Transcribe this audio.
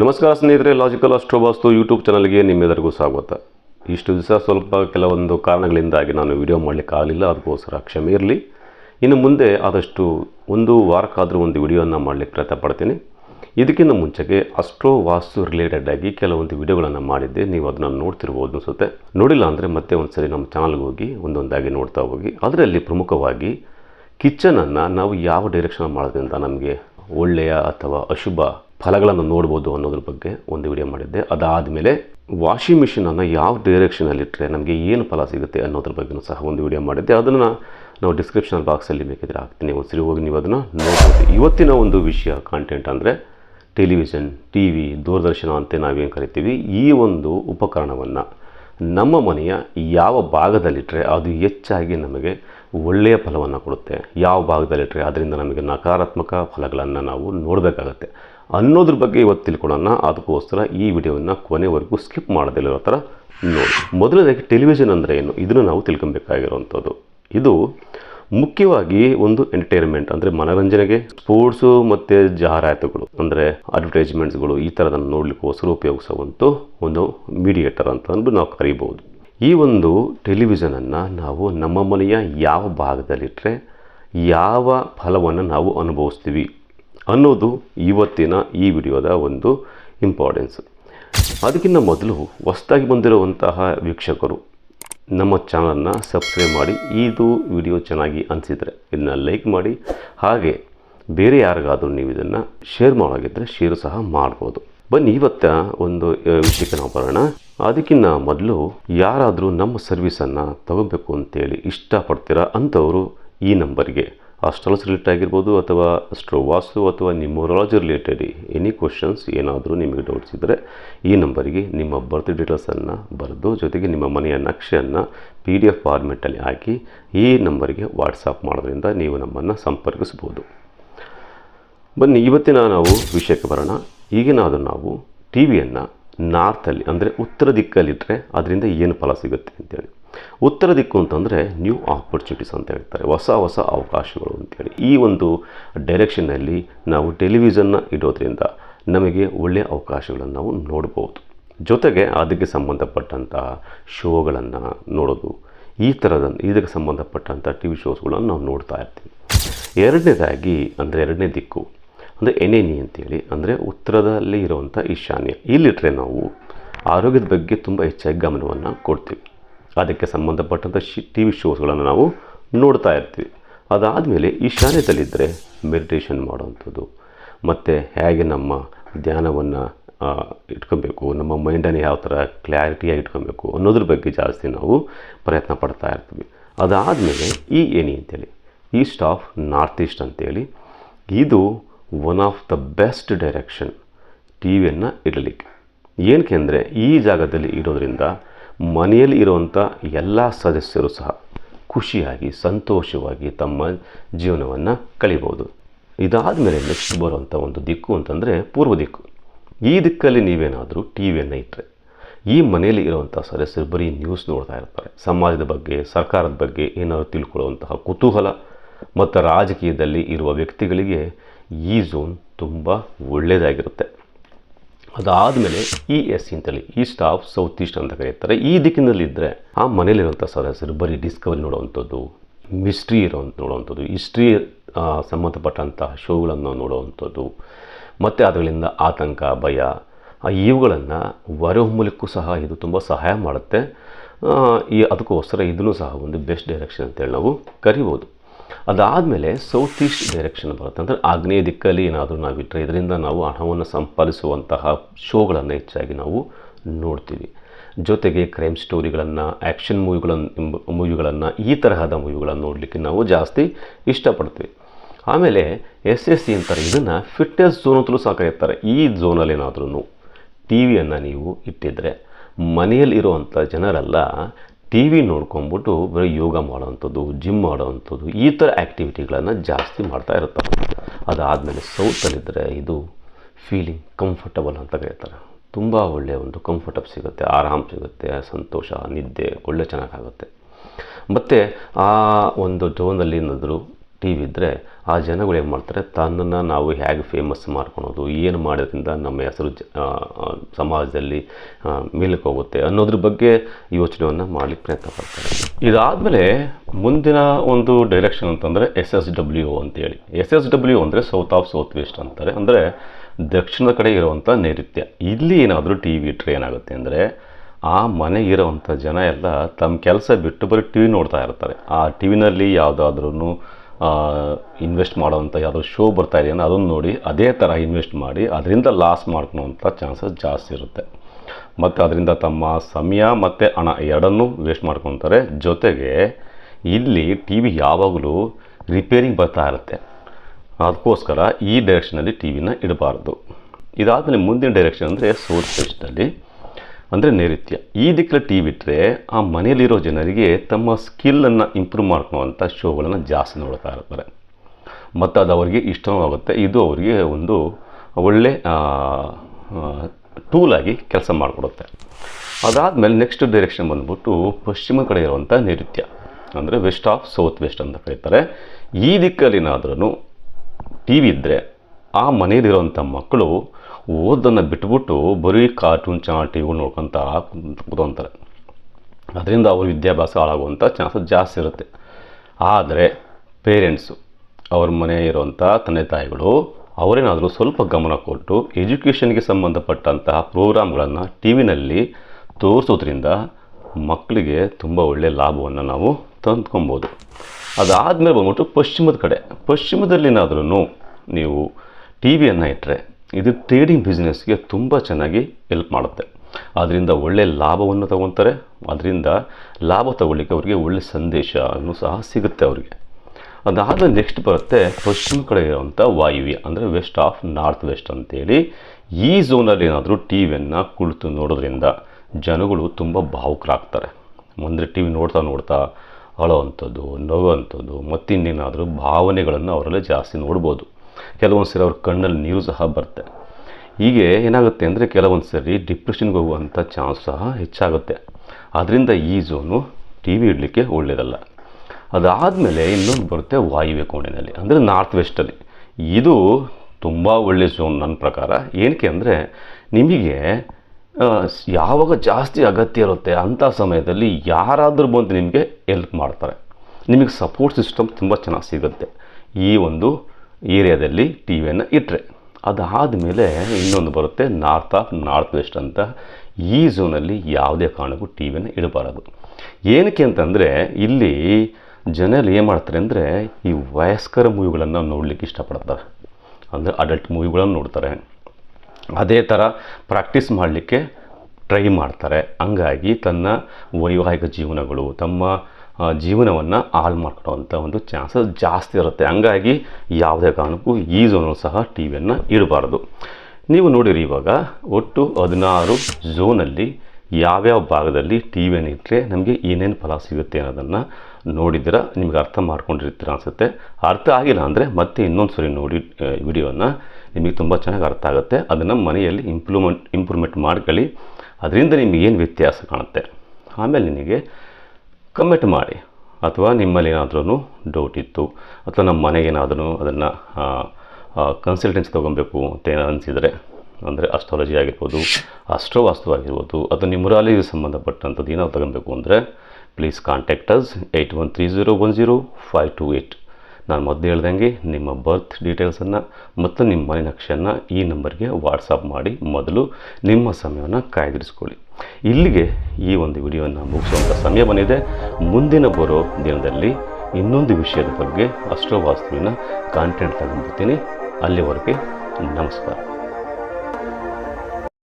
ನಮಸ್ಕಾರ ಸ್ನೇಹಿತರೆ logical ಅಸ್ಟ್ರೋವಾಸ್ತು YouTube ಚಾನಲ್ಗೆ ನಿಮ್ಮೆಲ್ಲರಿಗೂ ಸ್ವಾಗತ. ಇಷ್ಟು ದಿವಸ ಸ್ವಲ್ಪ ಕೆಲವೊಂದು ಕಾರಣಗಳಿಂದಾಗಿ ನಾನು ವಿಡಿಯೋ ಮಾಡಲಿಕ್ಕೆ ಆಗಲಿಲ್ಲ, ಅದಕ್ಕೋಸ್ಕರ ಕ್ಷಮೆ ಇರಲಿ. ಇನ್ನು ಮುಂದೆ ಆದಷ್ಟು ಒಂದು ವಾರಕ್ಕಾದರೂ ಒಂದು ವಿಡಿಯೋನ ಮಾಡಲಿಕ್ಕೆ ಪ್ರಯತ್ನ ಪಡ್ತೀನಿ. ಇದಕ್ಕಿಂತ ಮುಂಚೆಗೆ ಅಸ್ಟ್ರೋ ವಾಸ್ತು ರಿಲೇಟೆಡ್ ಆಗಿ ಕೆಲವೊಂದು ವಿಡಿಯೋಗಳನ್ನು ಮಾಡಿದ್ದೆ. ನೀವು ಅದನ್ನು ನೋಡ್ತಿರ್ಬೋದು ಅನಿಸುತ್ತೆ. ನೋಡಿಲ್ಲ ಅಂದರೆ ಮತ್ತೆ ಒಂದ್ಸರಿ ನಮ್ಮ ಚಾನಲ್ಗೆ ಹೋಗಿ ಒಂದೊಂದಾಗಿ ನೋಡ್ತಾ ಹೋಗಿ. ಅದರಲ್ಲಿ ಪ್ರಮುಖವಾಗಿ ಕಿಚನನ್ನು ನಾವು ಯಾವ ಡೈರೆಕ್ಷನ್ ಮಾಡೋದ್ರಿಂದ ನಮಗೆ ಒಳ್ಳೆಯ ಅಥವಾ ಅಶುಭ ಫಲಗಳನ್ನು ನೋಡ್ಬೋದು ಅನ್ನೋದ್ರ ಬಗ್ಗೆ ಒಂದು ವಿಡಿಯೋ ಮಾಡಿದ್ದೆ. ಅದಾದ ಮೇಲೆ ವಾಷಿಂಗ್ ಮಿಷಿನನ್ನು ಯಾವ ಡೈರೆಕ್ಷನಲ್ಲಿಟ್ಟರೆ ನಮಗೆ ಏನು ಫಲ ಸಿಗುತ್ತೆ ಅನ್ನೋದ್ರ ಬಗ್ಗೆನೂ ಸಹ ಒಂದು ವಿಡಿಯೋ ಮಾಡಿದ್ದೆ. ಅದನ್ನು ನಾವು ಡಿಸ್ಕ್ರಿಪ್ಷನ್ ಬಾಕ್ಸಲ್ಲಿ ಬೇಕಿದ್ರೆ ಹಾಕ್ತೀನಿ. ಒಂದು ಸರಿ ಹೋಗಿ ನೀವು ಅದನ್ನು ನೋಡ್ಬೋದು. ಇವತ್ತಿನ ಒಂದು ವಿಷಯ ಕಾಂಟೆಂಟ್ ಅಂದರೆ ಟೆಲಿವಿಷನ್ ಟಿ ವಿ ದೂರದರ್ಶನ ಅಂತ ನಾವೇನು ಕರಿತೀವಿ? ಈ ಒಂದು ಉಪಕರಣವನ್ನು ನಮ್ಮ ಮನೆಯ ಯಾವ ಭಾಗದಲ್ಲಿಟ್ಟರೆ ಅದು ಹೆಚ್ಚಾಗಿ ನಮಗೆ ಒಳ್ಳೆಯ ಫಲವನ್ನು ಕೊಡುತ್ತೆ. ಯಾವ ಭಾಗದಲ್ಲಿಟ್ಟರೆ ಅದರಿಂದ ನಮಗೆ ನಕಾರಾತ್ಮಕ ಫಲಗಳನ್ನು ನಾವು ನೋಡಬೇಕಾಗತ್ತೆ. ಅನ್ನೋದ್ರ ಬಗ್ಗೆ ಇವತ್ತು ತಿಳ್ಕೊಳ್ಳೋಣ ಅದಕ್ಕೋಸ್ಕರ ಈ ವಿಡಿಯೋವನ್ನು ಕೊನೆವರೆಗೂ ಸ್ಕಿಪ್ ಮಾಡೋದಿರೋ ಥರ ನೋಡಿ. ಮೊದಲನೇದಾಗಿ ಟೆಲಿವಿಷನ್ ಅಂದರೆ ಏನು? ಇದನ್ನು ನಾವು ತಿಳ್ಕೊಬೇಕಾಗಿರುವಂಥದ್ದು. ಇದು ಮುಖ್ಯವಾಗಿ ಒಂದು ಎಂಟರ್ಟೈನ್ಮೆಂಟ್ ಅಂದರೆ ಮನೋರಂಜನೆಗೆ, ಸ್ಪೋರ್ಟ್ಸು ಮತ್ತು ಜಾಹೀರಾತುಗಳು ಅಂದರೆ ಅಡ್ವರ್ಟೈಸ್ಮೆಂಟ್ಸ್ಗಳು ಈ ಥರದನ್ನು ನೋಡಲಿಕ್ಕೋಸ್ಕರ ಉಪಯೋಗಿಸುವಂಥ ಒಂದು ಮೀಡಿಯೇಟರ್ ಅಂತ ಅಂದ್ಬಿಟ್ಟು ನಾವು ಕರಿಬೋದು ಈ ಒಂದು ಟೆಲಿವಿಷನನ್ನು ನಾವು ನಮ್ಮ ಮನೆಯ ಯಾವ ಭಾಗದಲ್ಲಿಟ್ಟರೆ ಯಾವ ಫಲವನ್ನು ನಾವು ಅನುಭವಿಸ್ತೀವಿ ಅನ್ನೋದು ಇವತ್ತಿನ ಈ ವಿಡಿಯೋದ ಒಂದು ಇಂಪಾರ್ಟೆನ್ಸ್ ಅದಕ್ಕಿಂತ ಮೊದಲು ಹೊಸದಾಗಿ ಬಂದಿರುವಂತಹ ವೀಕ್ಷಕರು, ನಮ್ಮ ಚಾನಲನ್ನು ಸಬ್ಸ್ಕ್ರೈಬ್ ಮಾಡಿ. ಇದು ವಿಡಿಯೋ ಚೆನ್ನಾಗಿ ಅನಿಸಿದರೆ ಇದನ್ನ ಲೈಕ್ ಮಾಡಿ. ಹಾಗೆ ಬೇರೆ ಯಾರಿಗಾದರೂ ನೀವು ಇದನ್ನು ಶೇರ್ ಮಾಡೋಗಿದ್ದರೆ ಶೇರ್ ಸಹ ಮಾಡ್ಬೋದು. ಬನ್ನಿ, ಇವತ್ತ ಒಂದು ವಿಷಯಕ್ಕೆ ನಾವು ಬರೋಣ. ಅದಕ್ಕಿಂತ ಮೊದಲು ಯಾರಾದರೂ ನಮ್ಮ ಸರ್ವಿಸನ್ನು ತಗೋಬೇಕು ಅಂತೇಳಿ ಇಷ್ಟಪಡ್ತೀರಾ ಅಂಥವರು ಈ ನಂಬರ್ಗೆ ಅಸ್ಟ್ರಾಲಜಿ ರಿಲೇಟೆಡ್ ಆಗಿರ್ಬೋದು ಅಥವಾ ಅಸ್ಟ್ರೋವಾಸ್ತು ಅಥವಾ ನ್ಯೂಮರಾಲಜಿ ರಿಲೇಟೆಡ್ ಎನಿ ಕ್ವಶನ್ಸ್ ಏನಾದರೂ ನಿಮಗೆ ಡೌಟ್ಸ್ ಇದ್ದರೆ ಈ ನಂಬರಿಗೆ ನಿಮ್ಮ ಬರ್ತ್ ಡೀಟೇಲ್ಸನ್ನು ಬರೆದು ಜೊತೆಗೆ ನಿಮ್ಮ ಮನೆಯ ನಕ್ಷೆಯನ್ನು ಪಿ ಡಿ ಎಫ್ ಫಾರ್ಮೆಟಲ್ಲಿ ಹಾಕಿ ಈ ನಂಬರಿಗೆ ವಾಟ್ಸಪ್ ಮಾಡೋದ್ರಿಂದ ನೀವು ನಮ್ಮನ್ನು ಸಂಪರ್ಕಿಸ್ಬೋದು ಬನ್ನಿ, ಇವತ್ತಿನ ನಾವು ವಿಷಯಕ್ಕೆ ಬರೋಣ. ಈಗಿನಾದರೂ ನಾವು ಟಿ ವಿಯನ್ನು ನಾರ್ತಲ್ಲಿ ಅಂದರೆ ಉತ್ತರ ದಿಕ್ಕಲ್ಲಿಟ್ಟರೆ ಅದರಿಂದ ಏನು ಫಲ ಸಿಗುತ್ತೆ ಅಂತೇಳಿ. ಉತ್ತರ ದಿಕ್ಕು ಅಂತಂದರೆ ನ್ಯೂ ಆಪರ್ಚುನಿಟೀಸ್ ಅಂತ ಹೇಳ್ತಾರೆ, ಹೊಸ ಹೊಸ ಅವಕಾಶಗಳು ಅಂತೇಳಿ. ಈ ಒಂದು ಡೈರೆಕ್ಷನ್ನಲ್ಲಿ ನಾವು ಟೆಲಿವಿಷನ್ನ ಇಡೋದ್ರಿಂದ ನಮಗೆ ಒಳ್ಳೆಯ ಅವಕಾಶಗಳನ್ನು ನಾವು ನೋಡ್ಬೋದು. ಜೊತೆಗೆ ಅದಕ್ಕೆ ಸಂಬಂಧಪಟ್ಟಂತಹ ಶೋಗಳನ್ನು ನೋಡೋದು, ಈ ಥರದ ಇದಕ್ಕೆ ಸಂಬಂಧಪಟ್ಟಂಥ ಟಿ ವಿ ಶೋಸ್ಗಳನ್ನು ನಾವು ನೋಡ್ತಾ ಇರ್ತೀವಿ. ಎರಡನೇದಾಗಿ ಅಂದರೆ ಎರಡನೇ ದಿಕ್ಕು ಅಂದರೆ ಎನೇನಿ ಅಂತೇಳಿ, ಅಂದರೆ ಉತ್ತರದಲ್ಲಿ ಇರುವಂಥ ಈಶಾನ್ಯ. ಇಲ್ಲಿಟ್ಟರೆ ನಾವು ಆರೋಗ್ಯದ ಬಗ್ಗೆ ತುಂಬ ಹೆಚ್ಚಾಗಿ ಗಮನವನ್ನು ಕೊಡ್ತೀವಿ. ಅದಕ್ಕೆ ಸಂಬಂಧಪಟ್ಟಂಥ ಶಿ ಟಿ ವಿ ಶೋಸ್ಗಳನ್ನು ನಾವು ನೋಡ್ತಾ ಇರ್ತೀವಿ. ಅದಾದಮೇಲೆ ಈಶಾನ್ಯದಲ್ಲಿದ್ದರೆ ಮೆಡಿಟೇಷನ್ ಮಾಡುವಂಥದ್ದು. ಮತ್ತು ಹೇಗೆ ನಮ್ಮ ಧ್ಯಾನವನ್ನು ಇಟ್ಕೊಬೇಕು, ನಮ್ಮ ಮೈಂಡನ್ನು ಯಾವ ಥರ ಕ್ಲ್ಯಾರಿಟಿಯಾಗಿ ಇಟ್ಕೊಬೇಕು ಅನ್ನೋದ್ರ ಬಗ್ಗೆ ಜಾಸ್ತಿ ನಾವು ಪ್ರಯತ್ನ ಪಡ್ತಾ ಇರ್ತೀವಿ. ಅದಾದಮೇಲೆ ಈ ಏನಿ ಅಂತೇಳಿ ಈಸ್ಟ್ ಆಫ್ ನಾರ್ತ್ ಈಸ್ಟ್ ಅಂತೇಳಿ, ಇದು one of the best direction T ವಿಯನ್ನು ಇಡಲಿಕ್ಕೆ. ಏನಕ್ಕೆ ಅಂದರೆ ಈ ಜಾಗದಲ್ಲಿ ಇಡೋದ್ರಿಂದ ಮನೆಯಲ್ಲಿ ಇರುವಂಥ ಎಲ್ಲ ಸದಸ್ಯರು ಸಹ ಖುಷಿಯಾಗಿ, ಸಂತೋಷವಾಗಿ ತಮ್ಮ ಜೀವನವನ್ನು ಕಳಿಬೋದು. ಇದಾದ ಮೇಲೆ ನೆಕ್ಸ್ಟ್ ಬರುವಂಥ ಒಂದು ದಿಕ್ಕು ಅಂತಂದರೆ ಪೂರ್ವ ದಿಕ್ಕು. ಈ ದಿಕ್ಕಲ್ಲಿ ನೀವೇನಾದರೂ ಟಿ ವಿಯನ್ನು ಇಟ್ಟರೆ ಈ ಮನೆಯಲ್ಲಿ ಇರುವಂಥ ಸದಸ್ಯರು ಬರೀ ನ್ಯೂಸ್ ನೋಡ್ತಾ ಇರ್ತಾರೆ. ಸಮಾಜದ ಬಗ್ಗೆ, ಸರ್ಕಾರದ ಬಗ್ಗೆ ಏನಾದರೂ ತಿಳ್ಕೊಳ್ಳುವಂತಹ ಕುತೂಹಲ ಮತ್ತು ರಾಜಕೀಯದಲ್ಲಿ ಇರುವ ವ್ಯಕ್ತಿಗಳಿಗೆ ಈ ಝೋನ್ ತುಂಬ ಒಳ್ಳೆಯದಾಗಿರುತ್ತೆ. ಅದಾದಮೇಲೆ ಇ ಎಸ್ ಅಂತೇಳಿ ಈಸ್ಟ್ ಆಫ್ ಸೌತ್ ಈಸ್ಟ್ ಅಂತ ಕರೀತಾರೆ ಈ ದಿಕ್ಕಿನಲ್ಲಿದ್ದರೆ ಆ ಮನೇಲಿರುವಂಥ ಸದಸ್ಯರು ಬರೀ ಡಿಸ್ಕವರಿ ನೋಡುವಂಥದ್ದು, ಮಿಸ್ಟ್ರಿ ಇರೋವಂಥ ನೋಡುವಂಥದ್ದು, ಹಿಸ್ಟ್ರಿ ಸಂಬಂಧಪಟ್ಟಂಥ ಶೋಗಳನ್ನು ನೋಡುವಂಥದ್ದು, ಮತ್ತು ಅದರಿಂದ ಆತಂಕ, ಭಯ ಇವುಗಳನ್ನು ಹೊರಹೊಮ್ಮಲಿಕ್ಕೂ ಸಹ ಇದು ತುಂಬ ಸಹಾಯ ಮಾಡುತ್ತೆ. ಈ, ಅದಕ್ಕೋಸ್ಕರ ಇದನ್ನು ಸಹ ಒಂದು ಬೆಸ್ಟ್ ಡೈರೆಕ್ಷನ್ ಅಂತೇಳಿ ನಾವು ಕರಿಬೋದು. ಅದಾದಮೇಲೆ ಸೌತ್ ಈಸ್ಟ್ ಡೈರೆಕ್ಷನ್ ಬರುತ್ತೆ. ಅಂದರೆ ಆಗ್ನೇಯ ದಿಕ್ಕಲ್ಲಿ ಏನಾದರೂ ನಾವು ಇಟ್ಟರೆ ಇದರಿಂದ ನಾವು ಹಣವನ್ನು ಸಂಪಾದಿಸುವಂತಹ ಶೋಗಳನ್ನು ಹೆಚ್ಚಾಗಿ ನಾವು ನೋಡ್ತೀವಿ. ಜೊತೆಗೆ ಕ್ರೈಮ್ ಸ್ಟೋರಿಗಳನ್ನು ಆ್ಯಕ್ಷನ್ ಮೂವಿಗಳನ್ನು ಮೂವಿಗಳನ್ನು ಈ ತರಹದ ಮೂವಿಗಳನ್ನು ನೋಡಲಿಕ್ಕೆ ನಾವು ಜಾಸ್ತಿ ಇಷ್ಟಪಡ್ತೀವಿ. ಆಮೇಲೆ ಎಸ್ ಎಸ್ ಸಿ ಅಂತಾರೆ, ಇದನ್ನು ಫಿಟ್ನೆಸ್ ಝೋನ್ ಅಂತಲೂ ಸಹ ಕರೀತಾರೆ. ಈ ಝೋನಲ್ಲಿ ಏನಾದ್ರೂ ಟಿ ವಿಯನ್ನು ನೀವು ಇಟ್ಟಿದ್ರೆ ಮನೆಯಲ್ಲಿರುವಂಥ ಜನರೆಲ್ಲ ಟಿ ವಿ ನೋಡ್ಕೊಂಬಿಟ್ಟು ಬರೀ ಯೋಗ ಮಾಡೋವಂಥದ್ದು ಜಿಮ್ ಮಾಡೋವಂಥದ್ದು, ಈ ಥರ ಆ್ಯಕ್ಟಿವಿಟಿಗಳನ್ನು ಜಾಸ್ತಿ ಮಾಡ್ತಾ ಇರ್ತಾರೆ ಅದಾದಮೇಲೆ ಸೌತಲ್ಲಿದ್ದರೆ ಇದು ಫೀಲಿಂಗ್ ಕಂಫರ್ಟಬಲ್ ಅಂತ ಕರೀತಾರೆ. ತುಂಬ ಒಳ್ಳೆಯ ಒಂದು ಕಂಫರ್ಟಬ್ ಸಿಗುತ್ತೆ, ಆರಾಮ್ ಸಿಗುತ್ತೆ, ಸಂತೋಷ, ನಿದ್ದೆ, ಒಳ್ಳೆ ಚೆನ್ನಾಗಾಗುತ್ತೆ. ಮತ್ತು ಆ ಒಂದು ಜೋನಲ್ಲಿ ಏನಾದರೂ ಟಿ ವಿ ಇದ್ದರೆ ಆ ಜನಗಳು ಏನು ಮಾಡ್ತಾರೆ, ತನ್ನನ್ನು ನಾವು ಹೇಗೆ ಫೇಮಸ್ ಮಾಡ್ಕೊಳೋದು, ಏನು ಮಾಡೋದ್ರಿಂದ ನಮ್ಮ ಹೆಸರು ಜ ಸಮಾಜದಲ್ಲಿ ಮೇಲಕ್ಕೆ ಹೋಗುತ್ತೆ ಅನ್ನೋದ್ರ ಬಗ್ಗೆ ಯೋಚನೆಯನ್ನು ಮಾಡಲಿಕ್ಕೆ ಪ್ರಯತ್ನ ಪಡ್ತಾರೆ. ಇದಾದಮೇಲೆ ಮುಂದಿನ ಒಂದು ಡೈರೆಕ್ಷನ್ ಅಂತಂದರೆ ಎಸ್ ಎಸ್ ಡಬ್ಲ್ಯೂ ಅಂತೇಳಿ. ಎಸ್ ಎಸ್ ಡಬ್ಲ್ಯೂ ಅಂದರೆ ಸೌತ್ ಆಫ್ ಸೌತ್ ವೆಸ್ಟ್ ಅಂತಾರೆ. ಅಂದರೆ ದಕ್ಷಿಣದ ಕಡೆ ಇರುವಂಥ ನೈರುತ್ಯ ಇಲ್ಲಿ ಏನಾದರೂ ಟಿ ವಿ ಇಟ್ಟರೆ ಏನಾಗುತ್ತೆ ಅಂದರೆ, ಆ ಮನೆಗಿರೋವಂಥ ಜನ ಎಲ್ಲ ತಮ್ಮ ಕೆಲಸ ಬಿಟ್ಟು ಬರೀ ಟಿ ವಿ ನೋಡ್ತಾ ಇರ್ತಾರೆ. ಆ ಟಿ ವಿನಲ್ಲಿ ಯಾವುದಾದ್ರೂ ಇನ್ವೆಸ್ಟ್ ಮಾಡೋವಂಥ ಯಾವುದೋ ಶೋ ಬರ್ತಾ ಇದೆಯೋ ಅದನ್ನು ನೋಡಿ, ಅದೇ ಥರ ಇನ್ವೆಸ್ಟ್ ಮಾಡಿ, ಅದರಿಂದ ಲಾಸ್ ಮಾಡ್ಕೊಳೋವಂಥ ಚಾನ್ಸಸ್ ಜಾಸ್ತಿ ಇರುತ್ತೆ. ಮತ್ತು ಅದರಿಂದ ತಮ್ಮ ಸಮಯ ಮತ್ತು ಹಣ ಎರಡನ್ನೂ ವೇಸ್ಟ್ ಮಾಡ್ಕೊತಾರೆ. ಜೊತೆಗೆ ಇಲ್ಲಿ ಟಿ ವಿ ಯಾವಾಗಲೂ ರಿಪೇರಿಂಗ್ ಬರ್ತಾ ಇರುತ್ತೆ. ಅದಕ್ಕೋಸ್ಕರ ಈ ಡೈರೆಕ್ಷನಲ್ಲಿ ಟಿ ವಿನ ಇಡಬಾರ್ದು. ಇದಾದಮೇಲೆ ಮುಂದಿನ ಡೈರೆಕ್ಷನ್ ಅಂದರೆ ಸೋರ್ಸ್ ವೆಸ್ಟಲ್ಲಿ ಅಂದರೆ ನೈಋತ್ಯ ಈ ದಿಕ್ಕಲ್ಲಿ ಟಿ ಬಿಟ್ಟರೆ ಆ ಮನೆಯಲ್ಲಿರೋ ಜನರಿಗೆ ತಮ್ಮ ಸ್ಕಿಲ್ಲನ್ನು ಇಂಪ್ರೂವ್ ಮಾಡ್ಕೊಳ್ಳುವಂಥ ಶೋಗಳನ್ನು ಜಾಸ್ತಿ ನೋಡ್ತಾ ಇರ್ತಾರೆ. ಮತ್ತು ಅದು ಅವರಿಗೆ ಇಷ್ಟವೂ ಆಗುತ್ತೆ ಇದು ಅವರಿಗೆ ಒಂದು ಒಳ್ಳೆ ಟೂಲಾಗಿ ಕೆಲಸ ಮಾಡಿಕೊಡುತ್ತೆ. ಅದಾದಮೇಲೆ ನೆಕ್ಸ್ಟ್ ಡೈರೆಕ್ಷನ್ ಬಂದ್ಬಿಟ್ಟು ಪಶ್ಚಿಮ ಕಡೆ ಇರುವಂಥ ನೈಋತ್ಯ ಅಂದರೆ ವೆಸ್ಟ್ ಆಫ್ ಸೌತ್ ವೆಸ್ಟ್ ಅಂತ ಕರೀತಾರೆ. ಈ ದಿಕ್ಕಲ್ಲಿನಾದ್ರೂ ಟಿ ವಿ ಇದ್ದರೆ ಆ ಮನೆಯಲ್ಲಿರುವಂಥ ಮಕ್ಕಳು ಓದನ್ನು ಬಿಟ್ಬಿಟ್ಟು ಬರೀ ಕಾರ್ಟೂನ್ ಚಾನಲ್ ಟಿ ವಿ ನೋಡ್ಕೊಂತ ಅದರಿಂದ ಅವ್ರ ವಿದ್ಯಾಭ್ಯಾಸ ಹಾಳಾಗುವಂಥ ಚಾನ್ಸಸ್ ಜಾಸ್ತಿ ಇರುತ್ತೆ. ಆದರೆ ಪೇರೆಂಟ್ಸು, ಅವ್ರ ಮನೆ ಇರುವಂಥ ತಂದೆ ತಾಯಿಗಳು ಅವರೇನಾದರೂ ಸ್ವಲ್ಪ ಗಮನ ಕೊಟ್ಟು ಎಜುಕೇಷನ್ಗೆ ಸಂಬಂಧಪಟ್ಟಂತಹ ಪ್ರೋಗ್ರಾಮ್ಗಳನ್ನು ಟಿ ವಿನಲ್ಲಿ ತೋರಿಸೋದ್ರಿಂದ ಮಕ್ಕಳಿಗೆ ತುಂಬ ಒಳ್ಳೆಯ ಲಾಭವನ್ನು ನಾವು ತಂದ್ಕೊಬೋದು. ಅದಾದಮೇಲೆ ಬಂದ್ಬಿಟ್ಟು ಪಶ್ಚಿಮದ ಕಡೆ. ಪಶ್ಚಿಮದಲ್ಲಿನಾದ್ರೂ ನೀವು ಟಿ ವಿಯನ್ನು ಇಟ್ಟರೆ ಇದು ಟ್ರೇಡಿಂಗ್ ಬಿಸ್ನೆಸ್ಗೆ ತುಂಬ ಚೆನ್ನಾಗಿ ಹೆಲ್ಪ್ ಮಾಡುತ್ತೆ. ಅದರಿಂದ ಒಳ್ಳೆ ಲಾಭವನ್ನು ತಗೊತಾರೆ. ಅದರಿಂದ ಲಾಭ ತಗೊಳ್ಳಿಕ್ಕೆ ಅವರಿಗೆ ಒಳ್ಳೆ ಸಂದೇಶನೂ ಸಹ ಸಿಗುತ್ತೆ ಅವರಿಗೆ. ಅದಾದ ನೆಕ್ಸ್ಟ್ ಬರುತ್ತೆ ಪಶ್ಚಿಮ ಕಡೆ ಇರುವಂಥ ವಾಯುವ್ಯ, ಅಂದರೆ ವೆಸ್ಟ್ ಆಫ್ ನಾರ್ತ್ ವೆಸ್ಟ್ ಅಂತೇಳಿ ಈ ಝೋನಲ್ಲಿ ಏನಾದರೂ ಟಿ ವಿಯನ್ನು ಕುಳಿತು ನೋಡೋದ್ರಿಂದ ಜನಗಳು ತುಂಬ ಭಾವುಕರಾಗ್ತಾರೆ. ಮುಂದೆ ಟಿ ವಿ ನೋಡ್ತಾ ನೋಡ್ತಾ ಅಳೋ ಅಂಥದ್ದು ನೋವಂಥದ್ದು ಮತ್ತಿನ್ನೇನಾದರೂ ಭಾವನೆಗಳನ್ನು ಅವರಲ್ಲೇ ಜಾಸ್ತಿ ನೋಡ್ಬೋದು. ಕೆಲವೊಂದು ಸರಿ ಅವ್ರ ಕಣ್ಣಲ್ಲಿ ನೀರು ಸಹ ಬರುತ್ತೆ. ಹೀಗೆ ಏನಾಗುತ್ತೆ ಅಂದರೆ ಕೆಲವೊಂದು ಸರಿ ಡಿಪ್ರೆಷನ್ಗೆ ಹೋಗುವಂಥ ಚಾನ್ಸ್ ಸಹ ಹೆಚ್ಚಾಗುತ್ತೆ. ಆದ್ದರಿಂದ ಈ ಝೋನು ಟಿ ವಿ ಇಡಲಿಕ್ಕೆ ಒಳ್ಳೆಯದಲ್ಲ ಅದಾದಮೇಲೆ ಇನ್ನೊಂದು ಬರುತ್ತೆ ವಾಯುವ್ಯ ಕೋಣೆಯಲ್ಲಿ, ಅಂದರೆ ನಾರ್ತ್ ವೆಸ್ಟಲ್ಲಿ ಇದು ತುಂಬ ಒಳ್ಳೆಯ ಝೋನ್ ನನ್ನ ಪ್ರಕಾರ. ಏನಕ್ಕೆ ಅಂದರೆ ನಿಮಗೆ ಯಾವಾಗ ಜಾಸ್ತಿ ಅಗತ್ಯ ಇರುತ್ತೆ ಅಂಥ ಸಮಯದಲ್ಲಿ ಯಾರಾದರೂ ಬಂದು ನಿಮಗೆ ಎಲ್ಪ್ ಮಾಡ್ತಾರೆ. ನಿಮಗೆ ಸಪೋರ್ಟ್ ಸಿಸ್ಟಮ್ ತುಂಬ ಚೆನ್ನಾಗಿ ಸಿಗುತ್ತೆ. ಈ ಒಂದು ಏರಿಯಾದಲ್ಲಿ ಟಿ ವಿಯನ್ನು ಇಟ್ಟರೆ ಅದಾದಮೇಲೆ ಇನ್ನೊಂದು ಬರುತ್ತೆ, ನಾರ್ತ್ ಆಫ್ ನಾರ್ತ್ ವೆಸ್ಟ್ ಅಂತ. ಈ ಝೋನಲ್ಲಿ ಯಾವುದೇ ಕಾರಣಕ್ಕೂ ಟಿ ವಿಯನ್ನು ಇಡಬಾರದು. ಏನಕ್ಕೆ ಅಂತಂದರೆ, ಇಲ್ಲಿ ಜನರು ಏನು ಮಾಡ್ತಾರೆ ಅಂದರೆ, ಈ ವಯಸ್ಕರ ಮೂವಿಗಳನ್ನು ನೋಡಲಿಕ್ಕೆ ಇಷ್ಟಪಡ್ತಾರೆ. ಅಂದರೆ ಅಡಲ್ಟ್ ಮೂವಿಗಳನ್ನು ನೋಡ್ತಾರೆ. ಅದೇ ಥರ ಪ್ರಾಕ್ಟೀಸ್ ಮಾಡಲಿಕ್ಕೆ ಟ್ರೈ ಮಾಡ್ತಾರೆ. ಹಂಗಾಗಿ ತನ್ನ ವೈವಾಹಿಕ ಜೀವನಗಳು, ತಮ್ಮ ಜೀವನವನ್ನು ಹಾಳು ಮಾಡ್ಕೊಳ್ಳೋವಂಥ ಒಂದು ಚಾನ್ಸಸ್ ಜಾಸ್ತಿ ಇರುತ್ತೆ. ಹಂಗಾಗಿ ಯಾವುದೇ ಕಾರಣಕ್ಕೂ ಈ ಝೋನಲ್ಲಿ ಸಹ ಟಿ ವಿಯನ್ನು ಇಡಬಾರ್ದು. ನೀವು ನೋಡಿರಿ ಇವಾಗ ಒಟ್ಟು ಹದಿನಾರು ಝೋನಲ್ಲಿ ಯಾವ್ಯಾವ ಭಾಗದಲ್ಲಿ ಟಿ ವಿಯನ್ನು ಇಟ್ಟರೆ ನಮಗೆ ಏನೇನು ಫಲ ಸಿಗುತ್ತೆ ಅನ್ನೋದನ್ನು ನೋಡಿದ್ರೆ ನಿಮ್ಗೆ ಅರ್ಥ ಮಾಡ್ಕೊಂಡಿರ್ತೀರ ಅನಿಸುತ್ತೆ. ಅರ್ಥ ಆಗಿಲ್ಲ ಅಂದರೆ ಮತ್ತೆ ಇನ್ನೊಂದು ಸರಿ ನೋಡಿ ವಿಡಿಯೋನ ನಿಮಗೆ ತುಂಬ ಚೆನ್ನಾಗಿ ಅರ್ಥ ಆಗುತ್ತೆ. ಅದನ್ನು ಮನೆಯಲ್ಲಿ ಇಂಪ್ಲೂಮೆಂಟ್ ಇಂಪ್ರೂವ್ಮೆಂಟ್ ಮಾಡ್ಕೊಳ್ಳಿ. ಅದರಿಂದ ನಿಮಗೆ ವ್ಯತ್ಯಾಸ ಕಾಣುತ್ತೆ? ಆಮೇಲೆ ನಿನಗೆ ಕಮೆಂಟ್ ಮಾಡಿ. ಅಥವಾ ನಿಮ್ಮಲ್ಲಿ ಏನಾದ್ರೂ ಡೌಟ್ ಇತ್ತು, ಅಥವಾ ನಮ್ಮ ಮನೆಗೇನಾದ್ರೂ ಅದನ್ನು ಕನ್ಸಲ್ಟೆನ್ಸಿ ತೊಗೊಬೇಕು ಅಂತ ಏನೋ ಅನಿಸಿದರೆ ಅಂದರೆ ಅಸ್ಟ್ರಾಲಜಿ ಆಗಿರ್ಬೋದು ಅಸ್ಟ್ರೋವಾಸ್ತು ಆಗಿರ್ಬೋದು, ಅಥವಾ ನ್ಯೂಮರಾಲಜಿಗೆ ಸಂಬಂಧಪಟ್ಟಂಥದ್ದು ಏನಾದ್ರು ತಗೊಬೇಕು ಅಂದರೆ please contact us eight one three zero one zero five two eight ನಾನು ಮೊದಲು ಹೇಳ್ದಂಗೆ ನಿಮ್ಮ ಬರ್ತ್ ಡೀಟೇಲ್ಸನ್ನು ಮತ್ತು ನಿಮ್ಮ ಮನೆ ನಕ್ಷೆಯನ್ನು ಈ ನಂಬರ್ಗೆ ವಾಟ್ಸಪ್ ಮಾಡಿ ಮೊದಲು ನಿಮ್ಮ ಸಮಯವನ್ನು ಕಾಯ್ದಿರಿಸ್ಕೊಳ್ಳಿ. ಇಲ್ಲಿಗೆ ಈ ಒಂದು ವಿಡಿಯೋನ ಮುಗಿಸುವಂಥ ಸಮಯ ಬಂದಿದೆ. ಮುಂದಿನ ಬರೋ ದಿನದಲ್ಲಿ ಇನ್ನೊಂದು ವಿಷಯದ ಬಗ್ಗೆ ಅಷ್ಟೋ ವಾಸ್ತುವಿನ ಕಾಂಟೆಂಟ್ ತಗೊಂಡ್ಬರ್ತೀನಿ. ಅಲ್ಲಿವರೆಗೆ ನಮಸ್ಕಾರ.